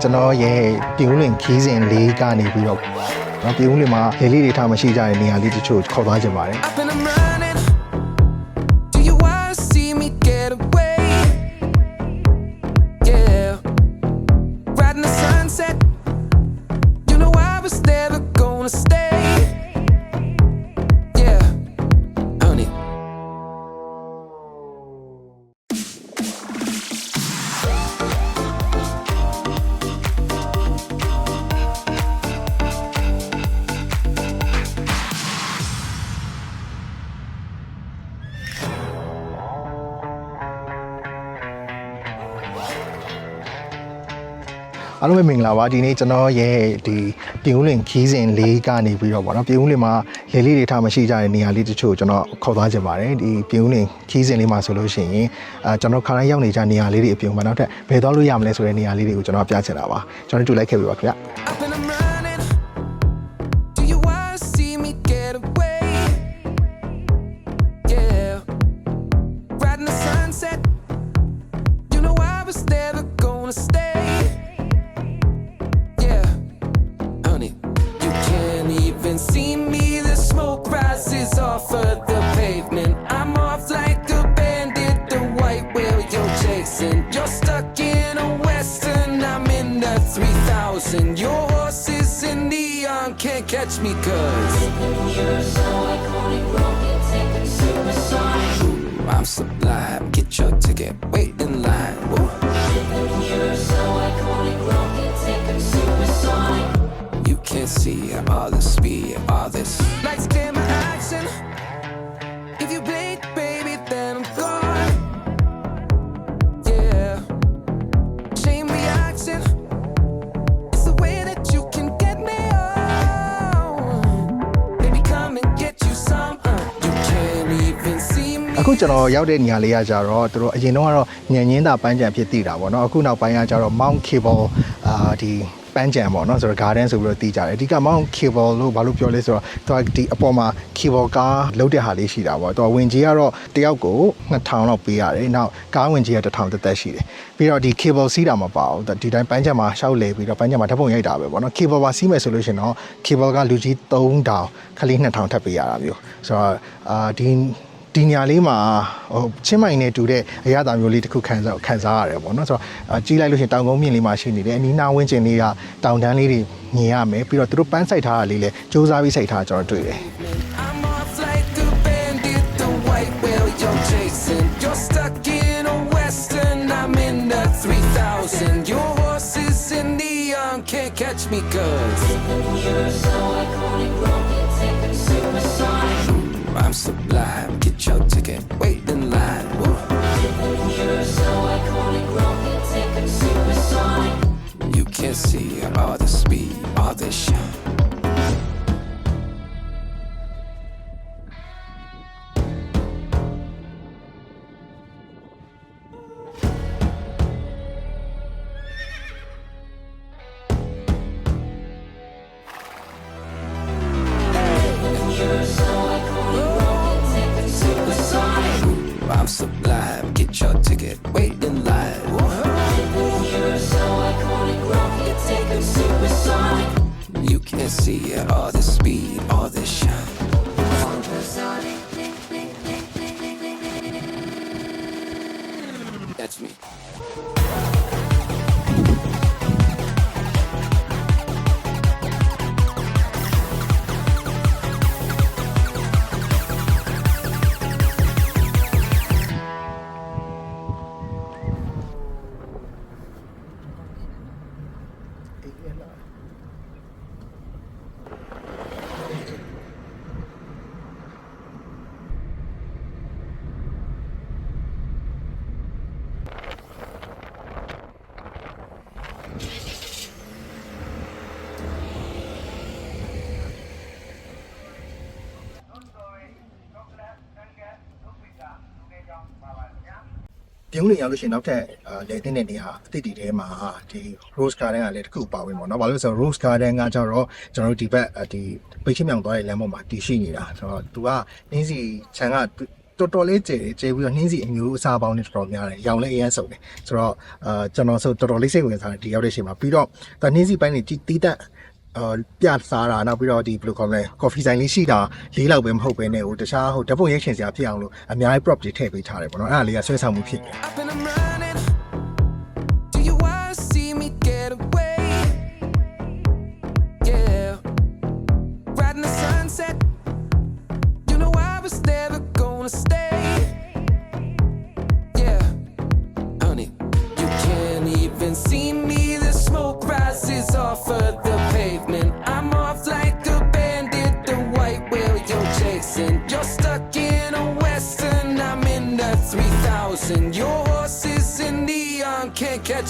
ကျွန်တော်ရဲ့ပြည်ဦးလွင်ခီးစဉ်လေးကနေပြီးတော့နော်ပြည်ဦးလွင်မှာလေလေးတွေထားမရှိကြတဲ့နေရာလေးတချို့ခေါ်သွားခြင်းပါတယ် အားလုံးပဲမင်္ဂလာပါဒီနေ့ကျွန်တော်ရဲ့ဒီပြည်ဦးလွင်ခီးစဉ်လေးကနေပြီးတော့ဗောနော်ပြည်ဦးလွင်မှာလေလေးတွေထားမရှိကြတဲ့နေရာလေးတချို့ကျွန်တော်ခေါ်သွားခြင်းပါတယ်ဒီပြည်ဦးလွင်ခီးစဉ်လေးမှာဆိုလို့ရှိရင်အာကျွန်တော်ခါတိုင်းရောက်နေကြနေရာလေးတွေအပြင်မှာနောက်ထပ်ဘယ်သွားလို့ရမလဲဆိုတဲ့နေရာလေးတွေကိုကျွန်တော်ပြချင်တာပါကျွန်တော်တို့လိုက်ခဲ့ပြီပါခင်ဗျ catch me cause I'm sublime. Get your ticket. Wait in line. Ooh. You can't see all အခုကျွန်တော်ရောက်တဲ့နေရာလေးကကြတော့သူတို့အရင်တော့ကတော့ညဉ့်ညင်းတာပန်းကြံဖြစ်တည်တာပေါ့နော်အခုနောက်ပိုင်းကကြတော့ Mount Cable အာဒီပန်းကြံပေါ့နော်ဆိုတော့ garden ဆိုပြီးတော့တည်ကြတယ်အဓိက Mount Cable လို့ဘာလို့ပြောလဲဆိုတော့သူကဒီအပေါ်မှာ cable ကားလုတ်တဲ့ဟာလေးရှိတာပေါ့သူကဝင်ကြီးကတော့တယောက်ကို2000လောက်ပေးရတယ်နောက်ကားဝင်ကြီးက1000တက်တက်ရှိတယ်ပြီးတော့ဒီ cable စီးတာမပါဘူးဒီတိုင်းပန်းကြံမှာရှောက်လေပြီးတော့ပန်းကြံမှာဓာတ်ပုံရိုက်တာပဲပေါ့နော် cable ပါစီးမယ်ဆိုလို့ရှိရင်တော့ cable ကလူကြီး3000ခလေး2000ထပ်ပေးရတာမျိုးဆိုတော့အာဒီ ဒီညာလေးမှာဟိုချင်းမိုင်နဲ့တူတဲ့အရာသာမျိုးလေးတစ်ခုခံစားခံစားရတယ်ပေါ့နော်ဆိုတော့အာကြီးလိုက်လို့ရှိရင်တောင်ကုန်းမြင့်လေးမှာရှိနေတယ်အနီးနားဝန်းကျင်လေးကတောင်တန်းလေးတွေမြင်ရမယ်ပြီးတော့သူတို့ပန်းစိုက်ထားတာလေးလည်းစူးစမ်းပြီးစိုက်ထားတာကျွန်တော်တွေ့တယ် I'm off like a bandit, the white whale you're chasing. You're stuck in a western, I'm can't see all the speed, all this shine. That's me. ။ ပြုံးနေရောက်လို့ရှိရင်နောက်ထပ်အာလေတင်တဲ့နေရာအတိတ်တီထဲမှာဒီ Rose Garden ကလည်းတစ်ခုပါဝင်ပေါ့နော်။ဘာလို့လဲဆိုတော့ Rose Garden ကကြတော့ကျွန်တော်တို့ဒီဘက်အာဒီပိတ်ချင်းမြောင်သွားတဲ့လမ်းပေါ်မှာတည်ရှိနေတာ။ဆိုတော့သူကနင်းစီခြံကတော်တော်လေးကျယ်ကျယ်ပြီးတော့နှင်းစီအမျိုးအစားပေါင်းတွေတော်တော်များတယ်ရောင်လည်းအရင်စုံတယ်ဆိုတော့အာကျွန်တော်ဆိုတော်တော်လေးစိတ်ဝင်စားတယ်ဒီရောက်တဲ့ချိန်မှာပြီးတော့ဒါနှင်းစီပိုင်းတွေတီးတက်အာ ပြစားတာနောက်ပြီးတော့ဒီဘယ်လိုခေါ်မလဲ coffee ဆိုင်လေးရှိတာလေးလောက်ပဲမဟုတ်ပဲねဟိုတခြားဟိုဓာတ်ပုံရိပ်ရှင်စရာဖြစ်အောင်လို့အများကြီး prop တွေထည့်ပေးထားတယ်ပေါ့နော်အဲ့ဒါလေးကဆွဲဆောင်မှုဖြစ်တယ်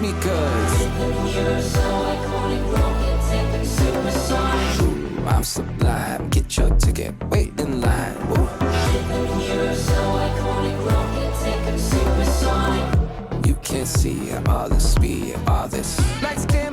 Can't catch me cause I'm sublime. Get your ticket. Wait in line. Woo. You can't see all the speed, all this. Lights, camera,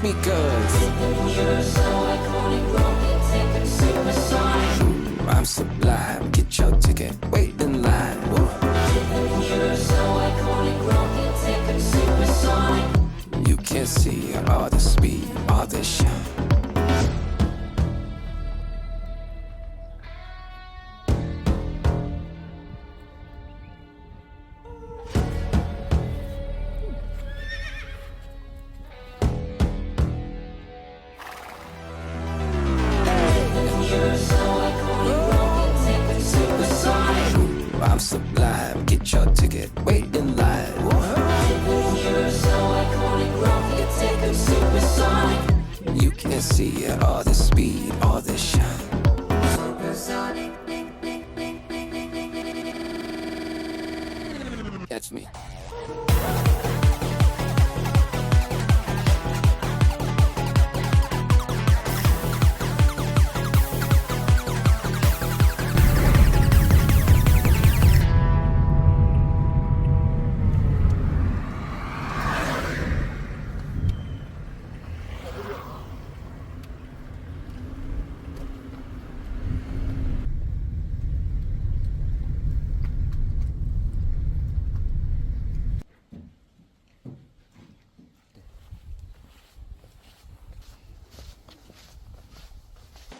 Can't You can't see all the speed, all the shine. Catch me.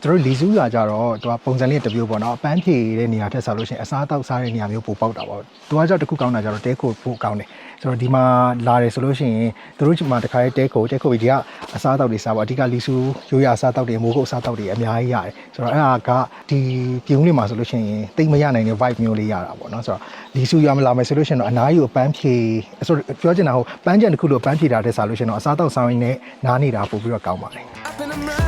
သူတို့လီစုရွာကြတော့သူကပုံစံလေးတစ်မျိုးပေါ့နော်အပန်းဖြေတဲ့နေရာထက်ဆိုလို့ရှိရင်အစားအသောက်စားတဲ့နေရာမျိုးပိုပေါက်တာပေါ့သူကကြောက်တစ်ခုကောင်းတာကြတော့တဲခိုပိုကောင်းတယ်ဆိုတော့ဒီမှာလာတယ်ဆိုလို့ရှိရင်သူတို့ဒီမှာတခါလေးတဲခိုတဲခိုပြီးဒီကအစားအသောက်တွေစားပေါ့အဓိကလီစုရိုးရအစားအသောက်တွေမိုးကုတ်အစားအသောက်တွေအများကြီးရတယ်ဆိုတော့အဲ့ဒါကဒီပြုံးလေးမှာဆိုလို့ရှိရင်တိတ်မရနိုင်တဲ့ vibe မျိုးလေးရတာပေါ့နော်ဆိုတော့လီစုရွာမလာမယ်ဆိုလို့ရှိရင်တော့အနားယူအပန်းဖြေဆိုတော့ပြောချင်တာဟိုပန်းကြံတစ်ခုလိုပန်းဖြေတာတဲ့ဆိုလို့ရှိရင်တော့အစားအသောက်စားရင်းနဲ့နားနေတာပို့ပြီးတော့ကောင်းပါတယ်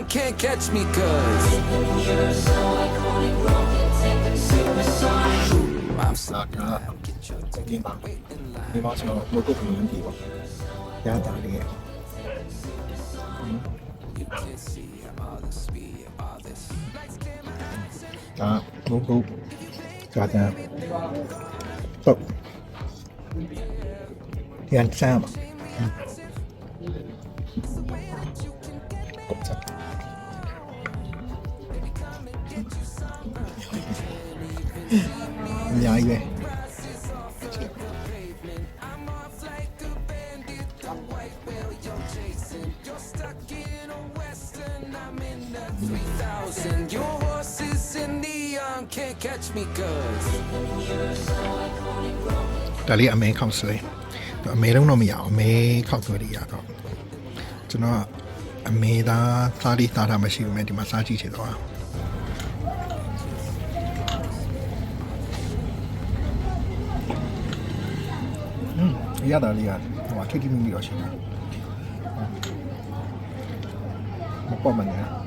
neon. Can't catch me cause I'm sublime. Get your ticket. Wait in line. ဒီမှာကျွန်တော်မကုတ်ကမန်းပြီပေါ့ရတာလေးရဲ့ You can't see all the speed, all this. ဒါမ Thousand. Your horse is in the me cause ဒါလေးအမဲခောက်စလေးအမဲတော့တော့မရအောင်အမဲခောက်ဆွဲရရတော့ကျွန်တော်ကအမဲသားစားလေးစားတာမရှိဘူးမဲ့ဒီမှာစားကြည့်ချင်တော့อืมရတာလေးကဟိုထိတိမိမိတော့ရှိတယ်မပေါ်မနေ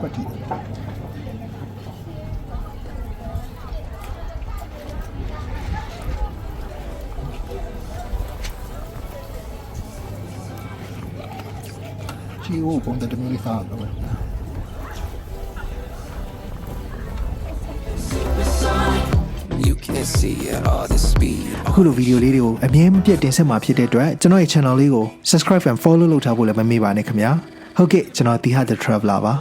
ကွက်ကြည့်ချီကိုပုံတမျိုးလေးစားတော့ You can't see at all the speed အခုလိုဗီဒီယိုလေးတွေကိုအမြဲမပြတ်တင်ဆက်မှာဖြစ်တဲ့အတွက်ကျွန်တော်ရဲ့ channel လေးကို subscribe and follow လုပ်ထားဖို့လည်းမမေ့ပါနဲ့ခင်ဗျာဟုတ်ကဲ့ကျွန်တော်တီဟာ the traveler ပါ